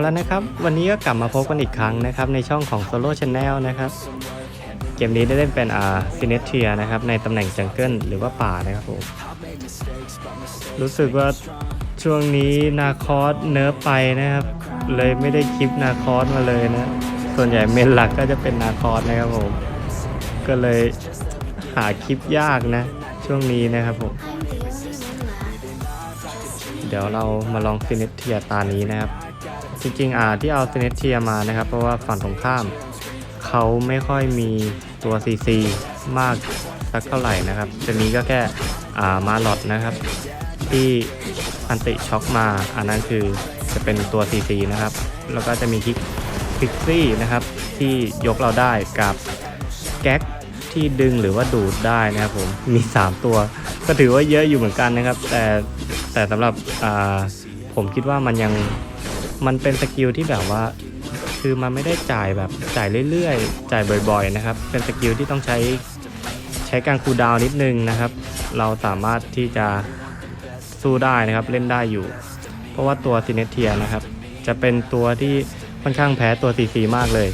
แล้วนะครับ วันนี้ก็กลับมาพบกันอีกครั้งนะครับ ในช่องของ Solo Channel นะครับ เกมนี้ได้เล่นเป็นอ่าซินเนเทียนะครับ ในตำแหน่งจังเกิลหรือว่าป่านะครับผมรู้สึกว่าช่วงนี้นาคอสเนิร์ฟไปนะครับ เลยไม่ได้คลิปนาคอสมาเลยนะ ส่วนใหญ่เมนหลักก็จะเป็นนาคอสนะครับผม ก็เลยหาคลิปยากนะ ช่วงนี้นะครับผมเดี๋ยวเรามาลองซินเนเทียตานี้นะครับ จริงๆ อ่าที่เอาเซเนเทียมานะครับ เพราะว่าฝั่งตรงข้าม เขาไม่ค่อยมีตัว CC มากสักเท่าไหร่นะครับ จะมีก็แค่อ่ามาลอดนะครับ ที่อันติช็อกมา อันนั้นคือจะเป็นตัว CC นะครับ แล้วก็จะมีคิกฟิกซี่นะครับ ที่ยกเราได้กับแก๊กที่ดึงหรือว่าดูดได้นะครับผมมี 3 ตัว ก็ถือว่าเยอะอยู่เหมือนกันนะครับ แต่แต่สำหรับผมคิดว่ามันยัง มันเป็นสกิลที่แบบว่า คือมันไม่ได้จ่ายแบบจ่ายเรื่อยๆ จ่ายบ่อยๆนะครับ เป็นสกิลที่ต้องใช้ใช้การคูลดาวนิดนึงนะครับ เราสามารถที่จะสู้ได้นะครับเล่นได้อยู่ เพราะว่าตัวซินเนเทียนะครับ จะเป็นตัวที่ค่อนข้างแพ้ตัว CC มากเลย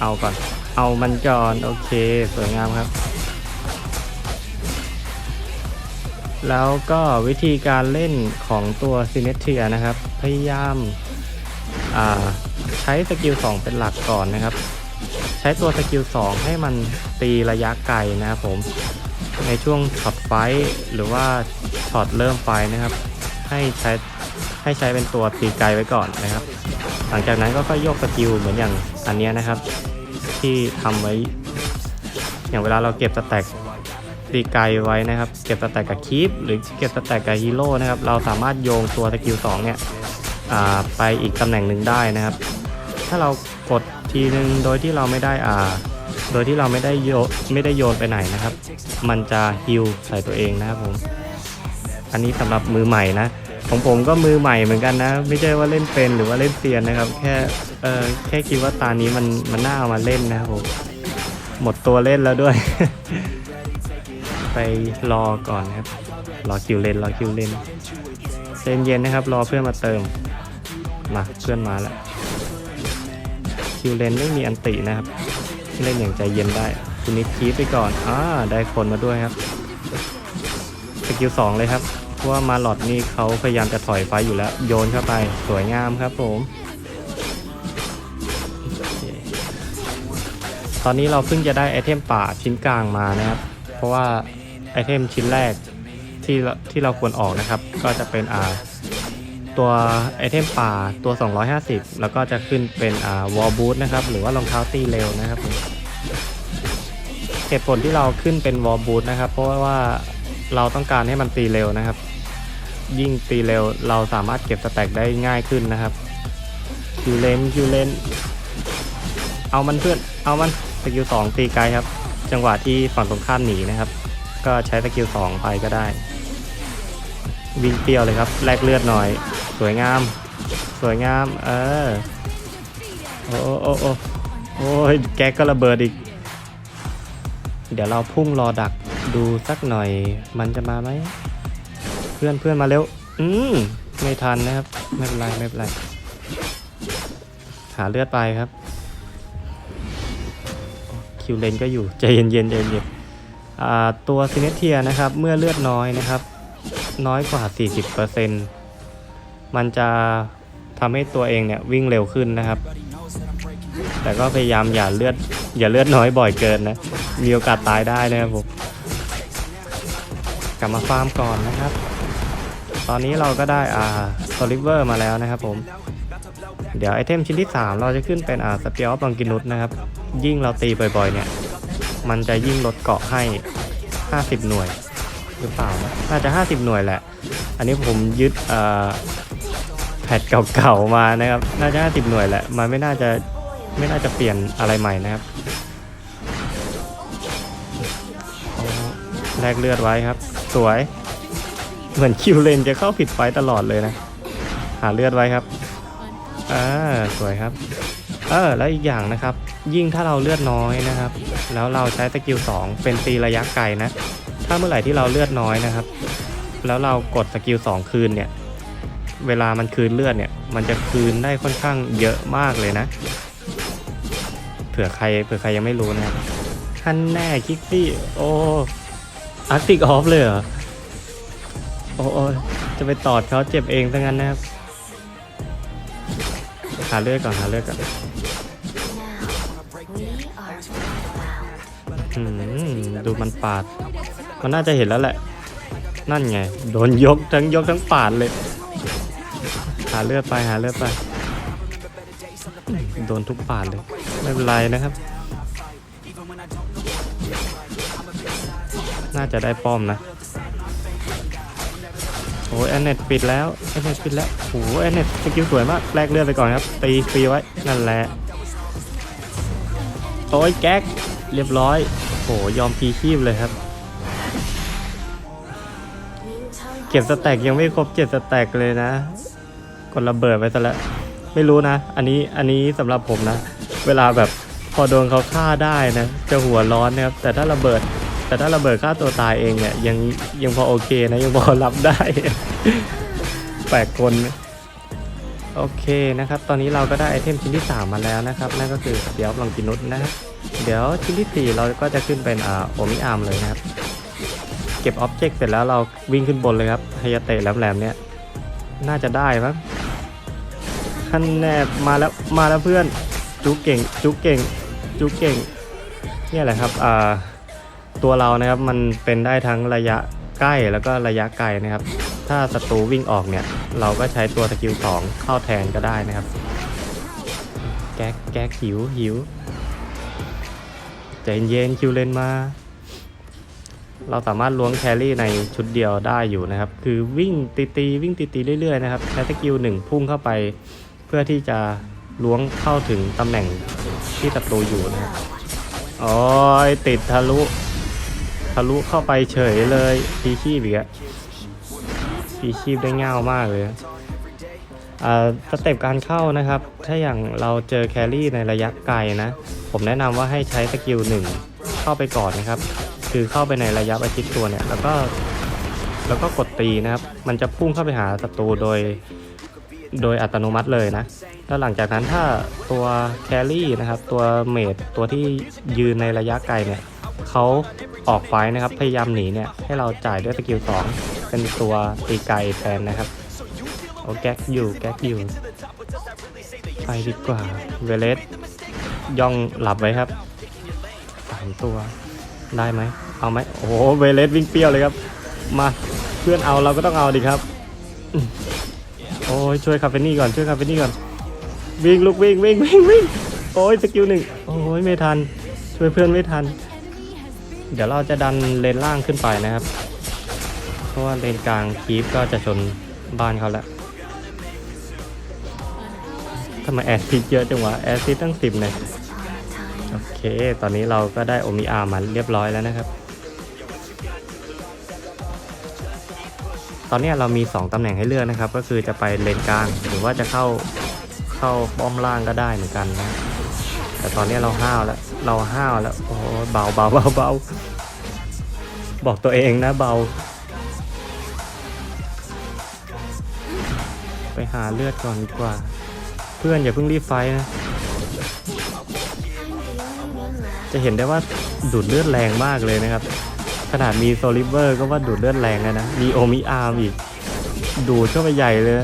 เอาก่อน เอามันก่อนโอเคสวยงามครับ แล้วก็วิธีการเล่นของตัวซินเนเทียนะครับ พยายามาใช้สกิล2เป็นหลักก่อนนะครับ ใช้ตัวสกิล2ให้มันตีระยะไกลนะครับผม ในช่วงช็อตไฟหรือว่าช็อตเริ่มไฟนะครับ ให้ใช้ให้ใช้เป็นตัวตีไกลไว้ก่อนนะครับ หลังจากนั้นก็ค่อยโยกสกิลเหมือนอย่างอันนี้นะครับ ที่ทำไว้ อย่างเวลาเราเก็บสแต็กตีไกลไว้นะครับ เก็บสแต็กกับคีปหรือเก็บสแต็กกับฮีโร่นะครับ เราสามารถโยงตัวสกิล2เนี่ย ไปอีกตำแหน่งหนึ่งได้นะครับ ถ้าเรากดทีนึงโดยที่เราไม่ได้อ่าโดยที่เราไม่ได้โยไม่ได้โยนไปไหนนะครับ มันจะฮิลใส่ตัวเองนะครับผม อันนี้สำหรับมือใหม่นะ ของผมก็มือใหม่เหมือนกันนะ ไม่ใช่ว่าเล่นเป็นหรือว่าเล่นเซียนนะครับ แค่เออแค่คิดว่าตานี้มันมันน่าเอามาเล่นนะครับผม หมดตัวเล่นแล้วด้วย ไปรอก่อนนะครับ รอคิวเล่นรอคิวเล่นใจเย็นๆนะครับ รอเพื่อนมาเติม มาเพื่อนมาแล้วคิวเลนไม่มีอันตินะครับ เล่นอย่างใจเย็นได้คุณนิดคีปไปก่อนอ่าได้คนมาด้วยครับสกิลสองเลยครับเพราะว่ามาหลอดนี่เขาพยายามจะถอยไฟอยู่แล้ว โยนเข้าไปสวยงามครับผมตอนนี้เราเพิ่งจะได้ไอเทมป่าชิ้นกลางมานะครับ เพราะว่าไอเทมชิ้นแรกที่ที่เราควรออกนะครับ ก็จะเป็นอ่า ตัวไอเทมป่าตัว 250 แล้วก็จะขึ้นเป็นอ่าวอลบูทนะครับ หรือว่ารองเท้าตีเร็วนะครับผมเหตุผลที่เราขึ้นเป็นวอลบูทนะครับ เพราะว่าเราต้องการให้มันตีเร็วนะครับ ยิ่งตีเร็วเราสามารถเก็บสแต็กได้ง่ายขึ้นนะครับคิวเลนคิวเลนเอามันเพื่อนเอามันสกิลสองตีไกลครับ จังหวะที่ฝั่งตรงข้ามหนีนะครับ ก็ใช้สกิลสองไปก็ได้วิ่งเปรี้ยวเลยครับแลกเลือดหน่อย สวยงาม สวยงาม เออ โอ้โอ้โอ้โอ้ยแก๊กก็ระเบิดอีก เดี๋ยวเราพุ่งรอดักดูสักหน่อย มันจะมาไหม เพื่อนเพื่อนมาเร็ว อืมไม่ทันนะครับ ไม่เป็นไร ไม่เป็นไร หาเลือดไปครับ คิวเลนก็อยู่ ใจเย็นๆใจเย็นๆอ่าตัวซินเนเทียนะครับ เมื่อเลือดน้อยนะครับ น้อยกว่า 40% มันจะทำให้ตัวเองเนี่ยวิ่งเร็วขึ้นนะครับ แต่ก็พยายามอย่าเลือดอย่าเลือดน้อยบ่อยเกินนะ มีโอกาสตายได้นะครับผม กลับมาฟาร์มก่อนนะครับ ตอนนี้เราก็ได้อ่าโซลิเวอร์มาแล้วนะครับผม เดี๋ยวไอเทมชิ้นที่ 3 เราจะขึ้นเป็นอ่าสเปียร์บังกินุสนะครับ ยิ่งเราตีบ่อยๆ เนี่ย มันจะยิ่งลดเกาะให้ 50 หน่วยหรือเปล่านะน่าจะ 50 หน่วยแหละ อันนี้ผมยึดอ่อแพทเก่าๆมานะครับ น่าจะ50หน่วยแหละ มันไม่น่าจะไม่น่าจะเปลี่ยนอะไรใหม่นะครับเอาแลกเลือดไว้ครับ สวย เหมือนคิวเลนจะเข้าผิดไฟต์ตลอดเลยนะ หาเลือดไว้ครับอ่าสวยครับ เออ แล้วอีกอย่างนะครับ ยิ่งถ้าเราเลือดน้อยนะครับ แล้วเราใช้สกิล2เป็นตีระยะไกลนะ ถ้าเมื่อไหร่ที่เราเลือดน้อยนะครับ แล้วเรากดสกิล2คืนเนี่ย เวลามันคืนเลือดเนี่ย มันจะคืนได้ค่อนข้างเยอะมากเลยนะ เผื่อใครเผื่อใครยังไม่รู้นะครับท่านแน่คิกซี่ โอ้อาร์ติกออฟเลยเหรอ โอ้โอ้จะไปตอดเขาเจ็บเองซะงั้นนะครับ หาเลือดก่อนหาเลือดก่อนอืมดูมันปาด มันน่าจะเห็นแล้วแหละ นั่นไง โดนยกทั้งยกทั้งปาดเลยาเลือดไปหาเลือดไป โดนทุกปาดเลย ไม่เป็นไรนะครับ น่าจะได้ป้อมนะโอ้ยแอนเน็ตปิดแล้วแอนเน็ตปิดแล้วโอ้แอนเน็ตสกิลสวยมากแลกเลือดไปก่อนครับ ตีฟรีไว้ นั่นแหละโอ้ยแก๊ก เรียบร้อยโหยอมพีชีพเลยครับ เก็บสแต็กยังไม่ครบเจ็ดสแต็กเลยนะ กดระเบิดไปซะแล้วไม่รู้นะ อันนี้อันนี้สำหรับผมนะ เวลาแบบพอโดนเขาฆ่าได้นะ จะหัวร้อนนะครับ แต่ถ้าระเบิด แต่ถ้าระเบิดฆ่าตัวตายเองเนี่ยยังยังพอโอเคนะยังพอรับได้แปลกคนโอเคนะครับ ตอนนี้เราก็ได้ไอเทมชิ้นที่ 3 มาแล้วนะครับ นั่นก็คือเดี๋ยวลองกินุษนะครับเดี๋ยวชิ้นที่ 4 เราก็จะขึ้นเป็นอ่าโอมิอาร์มเลยนะครับ เก็บอ็อบเจกต์เสร็จแล้วเราวิ่งขึ้นบนเลยครับไฮยาเตะแหลมๆเนี่ย น่าจะได้มั้นแนบมาแล้วมาแล้วเพื่อนจุกเก่งจุกเก่งจุกเก่งเนี่ยแหละครับอ่าตัวเรานะครับมันเป็นได้ทั้งระยะใกล้แล้วก็ระยะไกลนะครับ ถ้าศัตรูวิ่งออกเนี่ย เราก็ใช้ตัวสกิล2เข้าแทนก็ได้นะครับ แก๊กแก๊กหิวหิวใจเย็นคิวเลนมา เราสามารถล้วงแครี่ในชุดเดียวได้อยู่นะครับ คือวิ่งตีตีๆวิ่งตีตีๆเรื่อยๆนะครับใช้สกิลหนึ่งพุ่งเข้าไป เพื่อที่จะล้วงเข้าถึงตำแหน่งที่ศัตรูอยู่นะครับโอ้ยติดทะลุทะลุเข้าไปเฉยเลยพีชีพอีกอะพีชีพได้ง่าวมากเลยอ่าสเต็ปการเข้านะครับ ถ้าอย่างเราเจอแครี่ในระยะไกลนะ ผมแนะนำว่าให้ใช้สกิลหนึ่งเข้าไปก่อนนะครับ คือเข้าไปในระยะประชิดตัวเนี่ย แล้วก็แล้วก็กดตีนะครับ มันจะพุ่งเข้าไปหาศัตรูโดย โดยอัตโนมัติเลยนะ แล้วหลังจากนั้นถ้าตัวแครี่นะครับ ตัวเมดตัวที่ยืนในระยะไกลเนี่ยเขาออกไฟนะครับ พยายามหนีเนี่ย ให้เราจ่ายด้วยสกิล 2 เป็นตัวตีไกลแทนนะครับโอ้แก๊กอยู่แก๊กอยู่ไปดีกว่า เวเลสย่องหลับไว้ครับสามตัว ได้ไหมเอาไหมโอ้โหเวเลสวิ่งเปรี้ยวเลยครับ มาเพื่อนเอาเราก็ต้องเอาดิครับโอ้ยช่วยคาเฟนี่ก่อนช่วยคาเฟนี่ก่อนวิ่งลูกวิ่งวิ่งวิ่งวิ่งโอ้ยสกิลหนึ่งโอ้ยไม่ทัน ช่วยเพื่อนไม่ทัน เดี๋ยวเราจะดันเลนล่างขึ้นไปนะครับ เพราะว่าเลนกลางคีฟก็จะชนบ้านเขาแล้วทำไมแอดซิดเยอะจังวะแอดซิดตั้งสิบเลย โอเค ตอนนี้เราก็ได้โอมิอาร์มาเรียบร้อยแล้วนะครับ ตอนนี้เรามี 2ตำแหน่งให้เลือกนะครับ ก็คือจะไปเลนกลาง หรือว่าจะเข้าเข้าป้อมล่างก็ได้เหมือนกันนะ แต่ตอนนี้เราห้าวแล้ว เราห้าวแล้ว โอ้เบาเบาเบาเบาบอกตัวเองนะเบา ไปหาเลือดก่อนดีกว่า เพื่อนอย่าเพิ่งรีบไฟนะ จะเห็นได้ว่าดูดเลือดแรงมากเลยนะครับ ขนาดมีโซลิเวอร์ก็ว่าดูดเลือดแรงแล้วนะ มีโอมิอาร์มอีก ดูดเข้าไปใหญ่เลย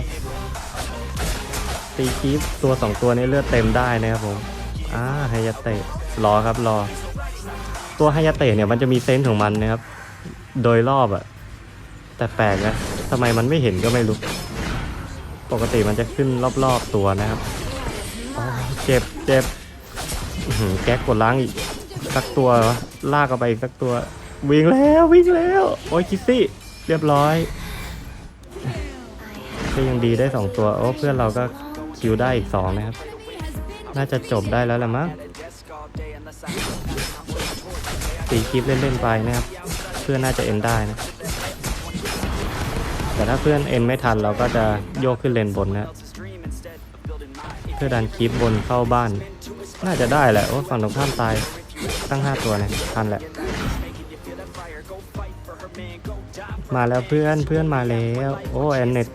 ตีคีฟตัวสองตัวนี้เลือดเต็มได้นะครับผม อ่าไฮยาเตะรอครับรอ ตัวไฮยาเตะเนี่ยมันจะมีเซนส์ของมันนะครับ โดยรอบอะแต่แปลกนะทำไมมันไม่เห็นก็ไม่รู้ ปกติมันจะขึ้นรอบๆตัวนะครับเจ็บเจ็บแก๊กกดล้างอีก สักตัววะลากเอาไปอีกสักตัว วิ่งแล้ววิ่งแล้ว โอ้ยคิสซี่ เรียบร้อยก็ยังดีได้สองตัว โอ้เพื่อนเราก็คิวได้อีกสองนะครับ น่าจะจบได้แล้วละมั้งตีคลิปเล่นๆไปนะครับ เพื่อนน่าจะเอ็นได้นะ แต่ถ้าเพื่อนเอ็นไม่ทันเราก็จะโยกขึ้นเลนบนนะเพื่อดันคลิปบนเข้าบ้าน น่าจะได้แหละ โอ้ฝั่งตรงข้ามตาย ตั้ง5ตัวเนี่ยทันแหละ มาแล้วเพื่อนเพื่อนมาแล้ว โอ้แอนเน็ต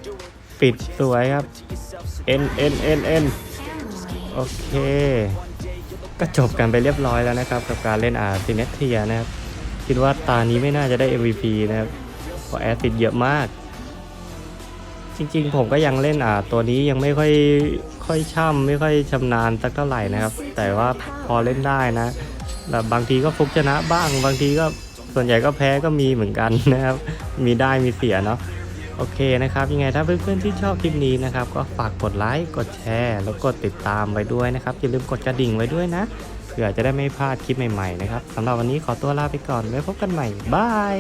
ปิดสวยครับเอ็นเอ็นเอ็นเอ็นโอเค ก็จบกันไปเรียบร้อยแล้วนะครับ กับการเล่นอาร์ซิเนเทียนะครับ คิดว่าตานี้ไม่น่าจะได้ MVP นะครับเพราะแอสซิดเยอะมาก จริงๆ ผมก็ยังเล่นอ่าตัวนี้ยังไม่ค่อยค่อยช่ำไม่ค่อยชำนาญสักเท่าไหร่นะครับ แต่ว่าพอเล่นได้นะ แบบบางทีก็ฟุกชนะบ้างบางทีก็ส่วนใหญ่ก็แพ้ก็มีเหมือนกันนะครับ มีได้มีเสียเนาะโอเคนะครับ ยังไงถ้าเพื่อนๆที่ชอบคลิปนี้นะครับ ก็ฝากกดไลค์กดแชร์ แล้วกดติดตามไว้ด้วยนะครับ อย่าลืมกดกระดิ่งไว้ด้วยนะเผื่อจะได้ไม่พลาดคลิปใหม่ๆนะครับสำหรับวันนี้ขอตัวลาไปก่อนไว้พบกันใหม่บาย